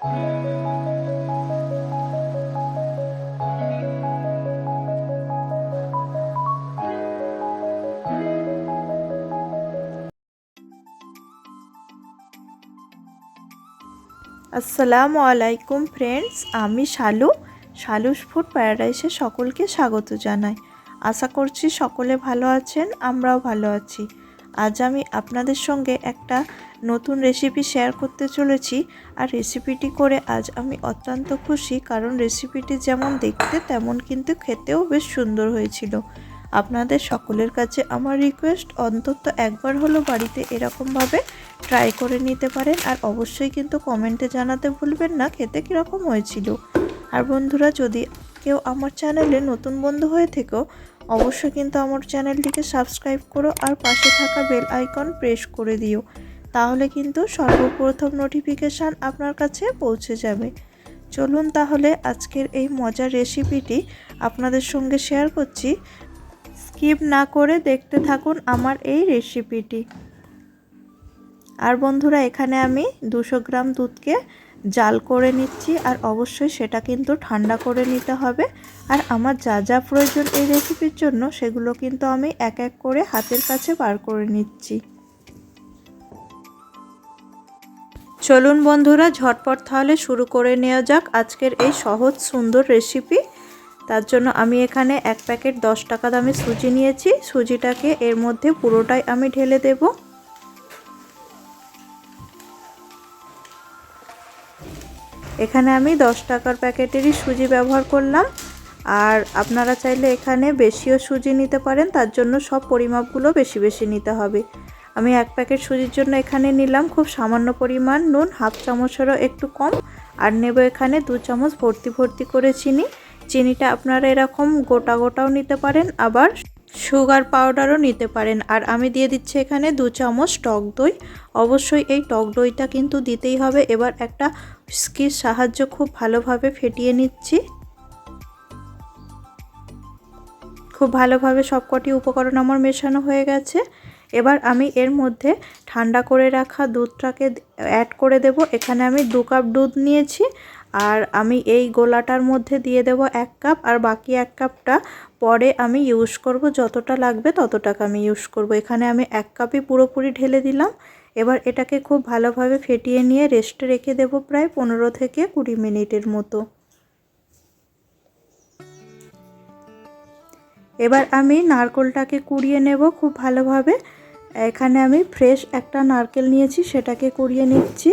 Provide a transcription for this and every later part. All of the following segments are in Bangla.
আসসালামু আলাইকুম ফ্রেন্ডস আমি শালু। শালুস ফুড প্যারাডাইসে সকলকে স্বাগত জানাই। আশা করছি সকলে ভালো আছেন, আমরাও ভালো আছি। আজ আমি আপনাদের সঙ্গে একটা নতুন রেসিপি শেয়ার করতে চলেছি। আর রেসিপিটি করে আজ আমি অত্যন্ত খুশি, কারণ রেসিপিটি যেমন দেখতে, তেমন কিন্তু খেতেও বেশ সুন্দর হয়েছিল। আপনাদের সকলের কাছে আমার রিকোয়েস্ট অন্তত একবার হলো বাড়িতে এরকমভাবে ট্রাই করে নিতে পারেন। আর অবশ্যই কিন্তু কমেন্টে জানাতে ভুলবেন না, খেতে কীরকম হয়েছিল। আর বন্ধুরা, যদি কেউ আমার চ্যানেলে নতুন বন্ধু হয়ে থেকেও অবশ্যই কিন্তু আমার চ্যানেলটিকে সাবস্ক্রাইব করো আর পাশে থাকা বেল আইকন প্রেস করে দিও। তাহলে কিন্তু সর্বপ্রথম নোটিফিকেশান আপনার কাছে পৌঁছে যাবে। চলুন তাহলে আজকের এই মজার রেসিপিটি আপনাদের সঙ্গে শেয়ার করছি। স্কিপ না করে দেখতে থাকুন আমার এই রেসিপিটি। আর বন্ধুরা, এখানে আমি দুশো গ্রাম দুধকে জাল করে নিচ্ছি আর অবশ্যই সেটা কিন্তু ঠান্ডা করে নিতে হবে। আর আমার যা যা প্রয়োজন এই রেসিপির জন্য সেগুলো কিন্তু আমি এক এক করে হাতের কাছে বার করে নিচ্ছি। চলুন বন্ধুরা, ঝটপট তাহলে শুরু করে নেওয়া যাক আজকের এই সহজ সুন্দর রেসিপি তার জন্য আমি এখানে এক প্যাকেট দশ টাকা দামে সুজি নিয়েছি। সুজিটাকে এর মধ্যে পুরোটাই আমি ঢেলে দেব। এখানে আমি দশ টাকার প্যাকেটেরই সুজি ব্যবহার করলাম। আর আপনারা চাইলে এখানে বেশিও সুজি নিতে পারেন, তার জন্য সব পরিমাপগুলো বেশি বেশি নিতে হবে। আমি এক প্যাকেট সুজির জন্য এখানে নিলাম খুব সামান্য পরিমাণ নুন, হাফ চামচেরও একটু কম। আর নেব এখানে দু চামচ ভর্তি ভর্তি করে চিনি। চিনিটা আপনারা এরকম গোটা গোটাও নিতে পারেন, আবার সুগার পাউডারও নিতে পারেন। আর আমি দিয়ে দিচ্ছি এখানে দু চামচ টক দই। অবশ্যই এই টক দইটা কিন্তু দিতেই হবে। এবার একটা স্কির সাহায্য খুব ভালোভাবে ফেটিয়ে নিচ্ছি। খুব ভালোভাবে সবকটি উপকরণ আমার মেশানো হয়ে গেছে। এবার আমি এর মধ্যে ঠান্ডা করে রাখা দুধটাকে অ্যাড করে দেব। এখানে আমি দু কাপ দুধ নিয়েছি আর আমি এই গোলাটার মধ্যে দিয়ে দেব এক কাপ আর বাকি এক কাপটা পরে আমি ইউজ করব। যতটা লাগবে ততটাকে আমি ইউজ করব। এখানে আমি এক কাপই পুরোপুরি ঢেলে দিলাম। এবার এটাকে খুব ভালোভাবে ফেটিয়ে নিয়ে রেস্টে রেখে দেব প্রায় পনেরো থেকে কুড়ি মিনিটের মতো। এবার আমি নারকেলটাকে কুড়িয়ে নেব খুব ভালোভাবে। এখানে আমি ফ্রেশ একটা নারকেল নিয়েছি, সেটাকে কুড়িয়ে নিচ্ছি।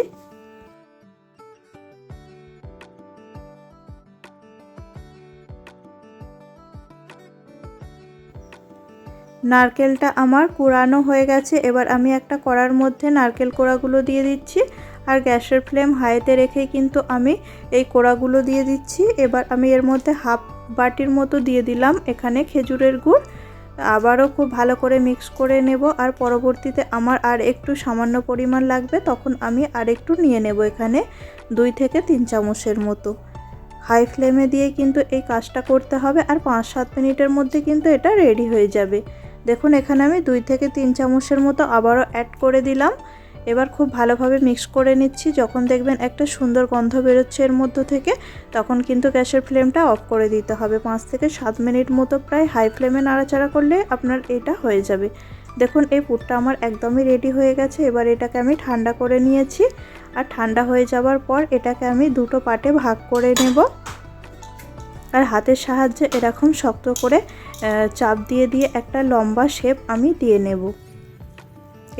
নারকেলটা আমার কুড়ানো হয়ে গেছে, এবার আমি একটা কড়ার মধ্যে নারকেল কোড়াগুলো দিয়ে দিচ্ছি। আর গ্যাসের ফ্লেম হাইতে রেখে কিন্তু আমি এই কোড়াগুলো দিয়ে দিচ্ছি। এবার আমি এর মধ্যে হাফ বাটির মতো দিয়ে দিলাম এখানে খেজুরের গুড়। আবারও খুব ভালো করে মিক্স করে নেব আর পরবর্তীতে আমার আর একটু সামান্য পরিমাণ লাগবে তখন আমি আর একটু নিয়ে নেব এখানে দুই থেকে তিন চামচের মতো। হাই ফ্লেমে দিয়ে কিন্তু এই কাজটা করতে হবে আর পাঁচ সাত মিনিটের মধ্যে কিন্তু এটা রেডি হয়ে যাবে। দেখুন, এখানে আমি দুই থেকে তিন চামচের মতো আবারও অ্যাড করে দিলাম। এবার খুব ভালোভাবে মিক্স করে নিচ্ছি। যখন দেখবেন একটা সুন্দর গন্ধ বেরোচ্ছে এর মধ্য থেকে, তখন কিন্তু গ্যাসের ফ্লেমটা অফ করে দিতে হবে। পাঁচ থেকে সাত মিনিট মতো প্রায় হাই ফ্লেমে নাড়াচাড়া করলে আপনার এটা হয়ে যাবে। দেখুন, এই পুরটা আমার একদমই রেডি হয়ে গেছে। এবার এটাকে আমি ঠান্ডা করে নিয়েছি। আর ঠান্ডা হয়ে যাওয়ার পর এটাকে আমি দুটো পাটে ভাগ করে নেব। আর হাতের সাহায্যে এরকম শক্ত করে চাপ দিয়ে দিয়ে একটা লম্বা শেপ আমি দিয়ে নেব।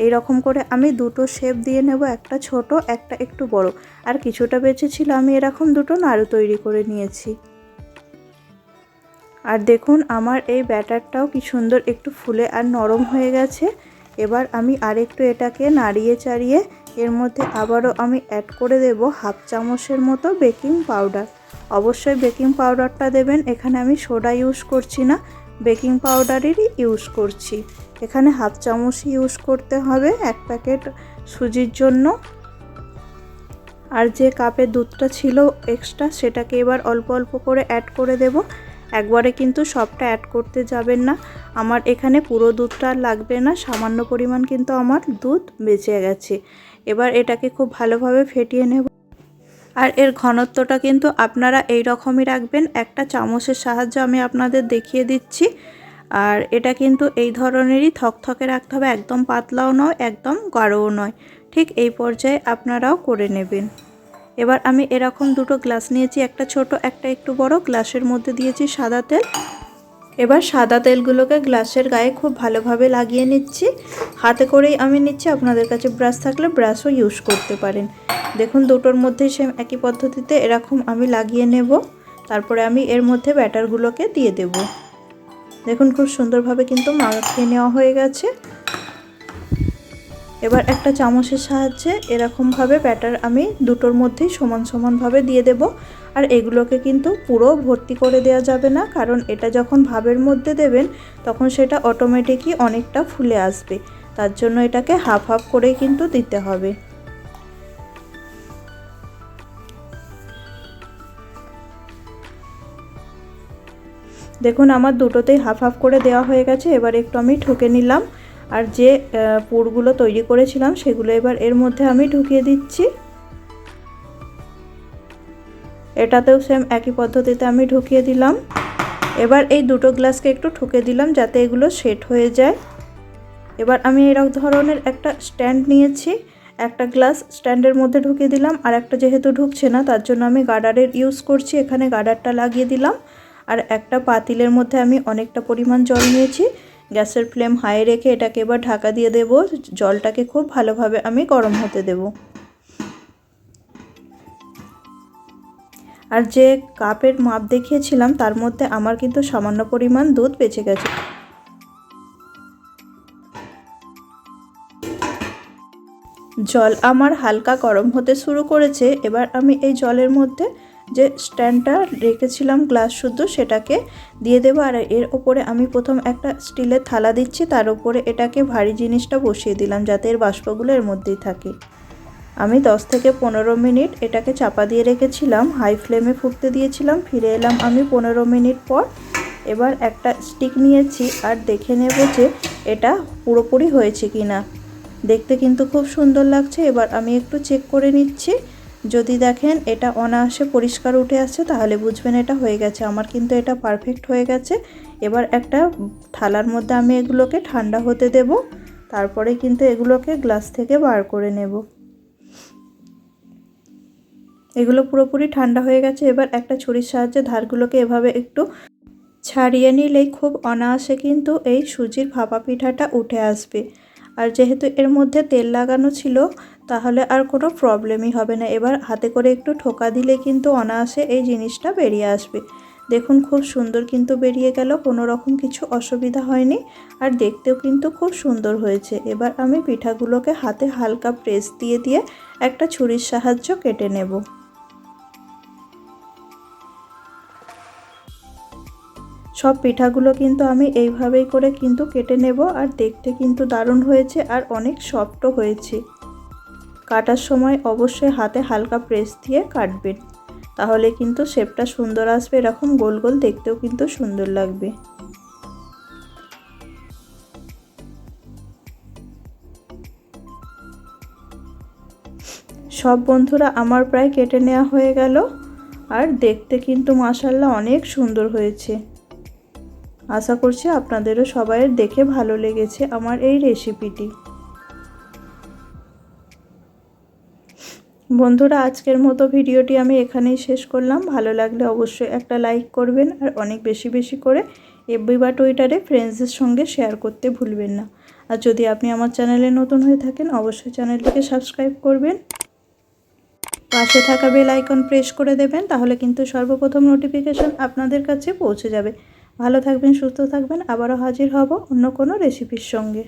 এই রকম করে আমি দুটো শেপ দিয়ে নেব, একটা ছোট, একটা একটু বড়। আর কিছুটা বেঁচে ছিল, আমি এরকম দুটো নাড়ু তৈরি করে নিয়েছি। আর দেখুন, আমার এই ব্যাটারটাও কি সুন্দর, একটু ফুলে আর নরম হয়ে গেছে। এবার আমি আরেকটু এটাকে নাড়িয়ে, চাড়িয়ে এর মধ্যে আবারও আমি অ্যাড করে দেব হাফ চামচের মতো বেকিং পাউডার অবশ্যই বেকিং পাউডারটা দেবেন, এখানে আমি সোডা ইউজ করছি না বেকিং পাউডারেরই ইউজ করছি। এখানে হাফ চামচ ইউজ করতে হবে এক প্যাকেট সুজির জন্য। আর যে কাপে দুধটা ছিল এক্সট্রা সেটাকে এবার অল্প অল্প করে অ্যাড করে দেব। একবারে কিন্তু সবটা অ্যাড করতে যাবেন না। আমার এখানে পুরো দুধটা লাগবে না, সামান্য পরিমাণ কিন্তু আমার দুধ বেঁচে গেছে। এবার এটাকে খুব ভালোভাবে ফেটিয়ে নেব। আর এর ঘনত্বটা কিন্তু আপনারা এই রকমই রাখবেন। একটা চামচের সাহায্যে আমি আপনাদের দেখিয়ে দিচ্ছি। আর এটা কিন্তু এই ধরনেরই থকথকে রাখতে হবে। একদম পাতলাও নয়, একদম গাঢ়ও নয়। ঠিক এই পর্যায়ে আপনারাও করে নেবেন। এবার আমি এরকম দুটো গ্লাস নিয়েছি। একটা ছোট, একটা একটু বড়। গ্লাসের মধ্যে দিয়েছি সাদা তেল। এবার সাদা তেলগুলোকে গ্লাসের গায়ে খুব ভালোভাবে লাগিয়ে নিচ্ছি। হাতে করেই আমি নিচ্ছি, আপনাদের কাছে ব্রাশ থাকলে ব্রাশও ইউজ করতে পারেন। দেখুন, দুটোর মধ্যে সেম একই পদ্ধতিতে এরকম আমি লাগিয়ে নেব। তারপরে আমি এর মধ্যে ব্যাটারগুলোকে দিয়ে দেব। দেখুন, খুব সুন্দরভাবে কিন্তু মাখিয়ে নেওয়া হয়ে গেছে। এবার একটা চামচের সাহায্যে এরকমভাবে ব্যাটার আমি দুটোর মধ্যেই সমান সমানভাবে দিয়ে দেব। আর এগুলোকে কিন্তু পুরো ভর্তি করে দেওয়া যাবে না, কারণ এটা যখন ভাবের মধ্যে দেবেন, তখন সেটা অটোমেটিকই অনেকটা ফুলে আসবে। তার জন্য এটাকে হাফ হাফ করেই কিন্তু দিতে হবে। দেখুন, আমার দুটোতেই হাফ হাফ করে দেওয়া হয়ে গেছে, এবার একটু আমি ঠুকে নিলাম। আর যে পুরগুলো তৈরি করেছিলাম, সেগুলো এবার এর মধ্যে আমি ঢুকিয়ে দিচ্ছি। এটাতেও সেম একই পদ্ধতিতে আমি ঢুকিয়ে দিলাম। এবার এই দুটো গ্লাসকে একটু ঠুকে দিলাম যাতে এগুলো সেট হয়ে যায়। এবার আমি এরকম ধরনের একটা স্ট্যান্ড নিয়েছি। একটা গ্লাস স্ট্যান্ডের মধ্যে ঢুকিয়ে দিলাম আর একটা যেহেতু ঢুকছে না তার জন্য আমি গার্ডারের ইউজ করছি। এখানে গার্ডারটা লাগিয়ে দিলাম আর একটা পাতিলের মধ্যে আমি অনেকটা পরিমাণ জল নিয়েছি। গ্যাসের ফ্লেম হাই রেখে এটাকে এবার ঢাকা দিয়ে দেব। জলটাকে খুব ভালোভাবে আমি গরম হতে দেব। আর যে কাপের মাপ দেখিয়েছিলাম, তার মধ্যে আমার কিন্তু সামান্য পরিমাণ দুধ বেঁচে গেছে। জল আমার হালকা গরম হতে শুরু করেছে। এবার আমি এই জলের মধ্যে যে স্ট্যান্ডটা রেখেছিলাম গ্লাস শুদ্ধ, সেটাকে দিয়ে দেবো। আর এর ওপরে আমি প্রথম একটা স্টিলের থালা দিচ্ছি, তার উপরে এটাকে ভারী জিনিসটা বসিয়ে দিলাম, যাতে এর বাষ্পগুলো এর মধ্যেই থাকে। আমি 10 থেকে পনেরো মিনিট এটাকে চাপা দিয়ে রেখেছিলাম হাই ফ্লেমে ফুটতে দিয়েছিলাম, ফিরে এলাম আমি পনেরো মিনিট পর। এবার একটা স্টিক নিয়েছি আর দেখে নেব যে এটা পুরোপুরি হয়েছে কি না দেখতে কিন্তু খুব সুন্দর লাগছে, এবার আমি একটু চেক করে নিচ্ছি। যদি দেখেন এটা অনায়াসে পরিষ্কার উঠে আসছে, তাহলে বুঝবেন এটা হয়ে গেছে। আমার কিন্তু এটা পারফেক্ট হয়ে গেছে। এবার একটা থালার মধ্যে আমি এগুলোকে ঠান্ডা হতে দেব। তারপরে কিন্তু এগুলোকে গ্লাস থেকে বার করে নেব। এগুলো পুরোপুরি ঠান্ডা হয়ে গেছে। এবার একটা ছুরির সাহায্যে ধারগুলোকে এভাবে একটু ছাড়িয়ে নিলেই খুব অনায়াসে কিন্তু এই সুজির ভাপা পিঠাটা উঠে আসবে। আর যেহেতু এর মধ্যে তেল লাগানো ছিল, তাহলে আর কোনো প্রবলেমই হবে না। এবার হাতে করে একটু ঠোকা দিলে কিন্তু অনায়াসে এই জিনিসটা বেরিয়ে আসবে। দেখুন খুব সুন্দর কিন্তু বেরিয়ে গেল, কোনো রকম কিছু অসুবিধা হয়নি আর দেখতেও কিন্তু খুব সুন্দর হয়েছে। এবার আমি পিঠাগুলোকে হাতে হালকা প্রেস দিয়ে দিয়ে একটা ছুরির সাহায্য কেটে নেব। সব পিঠাগুলো কিন্তু আমি এইভাবেই করে কিন্তু কেটে নেব আর দেখতে কিন্তু দারুণ হয়েছে আর অনেক সফটও হয়েছে। কাটার সময় অবশ্যই হাতে হালকা প্রেস দিয়ে কাটবেন। তাহলে কিন্তু শেপটা সুন্দর আসবে, এরকম গোল গোল দেখতেও কিন্তু সুন্দর লাগবে। সব বন্ধুরা আমার প্রায় কেটে নেওয়া হয়ে গেল আর দেখতে কিন্তু মাসাল্লাহ অনেক সুন্দর হয়েছে। আশা করছি আপনাদেরও সবাইয়ের দেখে ভালো লেগেছে আমার এই রেসিপিটি। বন্ধুরা, আজকের মতো ভিডিওটি আমি এখানেই শেষ করলাম। ভালো লাগলে অবশ্যই একটা লাইক করবেন আর অনেক বেশি বেশি করে এফবি বা টুইটারে ফ্রেন্ডসদের সঙ্গে শেয়ার করতে ভুলবেন না। আর যদি আপনি আমার চ্যানেলে নতুন হয়ে থাকেন, অবশ্যই চ্যানেলটিকে সাবস্ক্রাইব করবেন। পাশে থাকা বেল আইকন প্রেস করে দেবেন, তাহলে কিন্তু সর্বপ্রথম নোটিফিকেশান আপনাদের কাছে পৌঁছে যাবে। ভালো থাকবেন সুস্থ থাকবেন আবারও হাজির হব অন্য কোনো রেসিপির সঙ্গে।